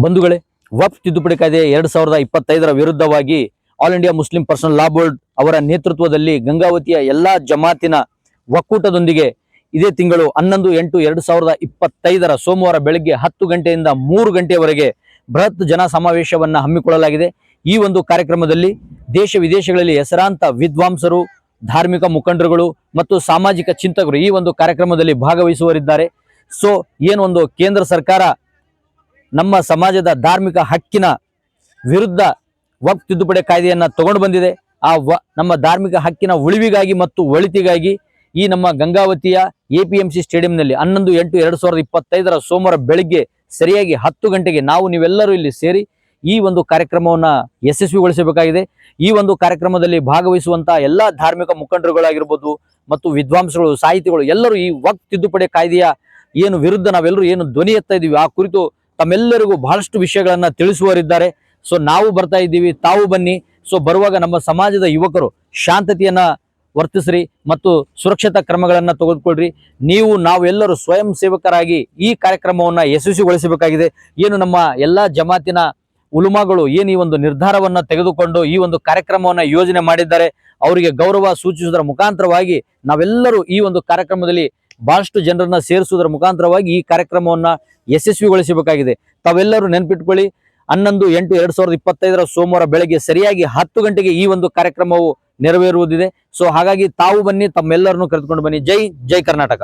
ಬಂಧುಗಳೇ ವಫ್ ತಿದ್ದುಪಡಿ ಕಾಯ್ದೆ ಎರಡ್ ಸಾವಿರದ ಇಪ್ಪತ್ತೈದರ ವಿರುದ್ಧವಾಗಿ all India Muslim personal law board ಅವರ ನೇತೃತ್ವದಲ್ಲಿ ಗಂಗಾವತಿಯ ಎಲ್ಲಾ ಜಮಾತಿನ ಒಕ್ಕೂಟದೊಂದಿಗೆ ಇದೇ ತಿಂಗಳು ಹನ್ನೊಂದು ಎಂಟು ಎರಡು ಸಾವಿರದ ಇಪ್ಪತ್ತೈದರ ಸೋಮವಾರ ಬೆಳಗ್ಗೆ ಹತ್ತು ಗಂಟೆಯಿಂದ ಮೂರು ಗಂಟೆಯವರೆಗೆ ಬೃಹತ್ ಜನ ಸಮಾವೇಶವನ್ನು ಹಮ್ಮಿಕೊಳ್ಳಲಾಗಿದೆ. ಈ ಒಂದು ಕಾರ್ಯಕ್ರಮದಲ್ಲಿ ದೇಶ ವಿದೇಶಗಳಲ್ಲಿ ಹೆಸರಾಂತ ವಿದ್ವಾಂಸರು, ಧಾರ್ಮಿಕ ಮುಖಂಡರುಗಳು ಮತ್ತು ಸಾಮಾಜಿಕ ಚಿಂತಕರು ಈ ಒಂದು ಕಾರ್ಯಕ್ರಮದಲ್ಲಿ ಭಾಗವಹಿಸುವರಿದ್ದಾರೆ ಸೊ ಏನೊಂದು ಕೇಂದ್ರ ಸರ್ಕಾರ ನಮ್ಮ ಸಮಾಜದ ಧಾರ್ಮಿಕ ಹಕ್ಕಿನ ವಿರುದ್ಧ ವಕ್ ತಿದ್ದುಪಡಿ ಕಾಯ್ದೆಯನ್ನು ತಗೊಂಡು ಬಂದಿದೆ. ಆ ವ, ನಮ್ಮ ಧಾರ್ಮಿಕ ಹಕ್ಕಿನ ಉಳಿವಿಗಾಗಿ ಮತ್ತು ಒಳಿತಿಗಾಗಿ ಈ ನಮ್ಮ ಗಂಗಾವತಿಯ ಎ ಪಿ ಎಂ ಸಿ ಸ್ಟೇಡಿಯಂನಲ್ಲಿ ಹನ್ನೊಂದು, ಎಂಟು, ಎರಡು ಸಾವಿರದ ಇಪ್ಪತ್ತೈದರ ಸೋಮವಾರ ಬೆಳಿಗ್ಗೆ ಸರಿಯಾಗಿ ಹತ್ತು ಗಂಟೆಗೆ ನಾವು ನೀವೆಲ್ಲರೂ ಇಲ್ಲಿ ಸೇರಿ ಈ ಒಂದು ಕಾರ್ಯಕ್ರಮವನ್ನು ಯಶಸ್ವಿಗೊಳಿಸಬೇಕಾಗಿದೆ. ಈ ಒಂದು ಕಾರ್ಯಕ್ರಮದಲ್ಲಿ ಭಾಗವಹಿಸುವಂತಹ ಎಲ್ಲಾ ಧಾರ್ಮಿಕ ಮುಖಂಡರುಗಳಾಗಿರ್ಬೋದು ಮತ್ತು ವಿದ್ವಾಂಸಗಳು, ಸಾಹಿತಿಗಳು ಎಲ್ಲರೂ ಈ ವಕ್ ತಿದ್ದುಪಡಿ ಕಾಯ್ದೆಯ ಏನು ವಿರುದ್ಧ ನಾವೆಲ್ಲರೂ ಏನು ಧ್ವನಿ ಎತ್ತಾ ಇದ್ದೀವಿ ಆ ಕುರಿತು ತಮ್ಮೆಲ್ಲರಿಗೂ ಬಹಳಷ್ಟು ವಿಷಯಗಳನ್ನ ತಿಳಿಸುವವರಿದ್ದಾರೆ. ಸೊ ನಾವು ಬರ್ತಾ ಇದ್ದೀವಿ, ತಾವು ಬನ್ನಿ. ಸೊ ಬರುವಾಗ ನಮ್ಮ ಸಮಾಜದ ಯುವಕರು ಶಾಂತತೆಯನ್ನ ವರ್ತಿಸ್ರಿ ಮತ್ತು ಸುರಕ್ಷತಾ ಕ್ರಮಗಳನ್ನು ತೆಗೆದುಕೊಳ್ಳ್ರಿ ನೀವು ನಾವೆಲ್ಲರೂ ಸ್ವಯಂ ಸೇವಕರಾಗಿ ಈ ಕಾರ್ಯಕ್ರಮವನ್ನ ಯಶಸ್ವಿಗೊಳಿಸಬೇಕಾಗಿದೆ. ಏನು ನಮ್ಮ ಎಲ್ಲಾ ಜಮಾತಿನ ಉಲುಮಾಗಳು ಏನು ಈ ಒಂದು ನಿರ್ಧಾರವನ್ನ ತೆಗೆದುಕೊಂಡು ಈ ಒಂದು ಕಾರ್ಯಕ್ರಮವನ್ನ ಯೋಜನೆ ಮಾಡಿದ್ದಾರೆ, ಅವರಿಗೆ ಗೌರವ ಸೂಚಿಸುವುದರ ಮುಖಾಂತರವಾಗಿ ನಾವೆಲ್ಲರೂ ಈ ಒಂದು ಕಾರ್ಯಕ್ರಮದಲ್ಲಿ ಬಹಳಷ್ಟು ಜನರನ್ನ ಸೇರಿಸುವುದರ ಮುಖಾಂತರವಾಗಿ ಈ ಕಾರ್ಯಕ್ರಮವನ್ನ ಯಶಸ್ವಿಗೊಳಿಸಬೇಕಾಗಿದೆ. ತಾವೆಲ್ಲರೂ ನೆನ್ಪಿಟ್ಕೊಳ್ಳಿ, ಹನ್ನೊಂದು, ಎಂಟು, ಎರಡ್ ಸಾವಿರದ ಇಪ್ಪತ್ತೈದರ ಸೋಮವಾರ ಬೆಳಗ್ಗೆ ಸರಿಯಾಗಿ ಹತ್ತು ಗಂಟೆಗೆ ಈ ಒಂದು ಕಾರ್ಯಕ್ರಮವು ನೆರವೇರುವುದಿದೆ. ಸೊ, ಹಾಗಾಗಿ ತಾವು ಬನ್ನಿ, ತಮ್ಮೆಲ್ಲರನ್ನು ಕರೆದುಕೊಂಡು ಬನ್ನಿ. ಜೈ ಜೈ ಕರ್ನಾಟಕ.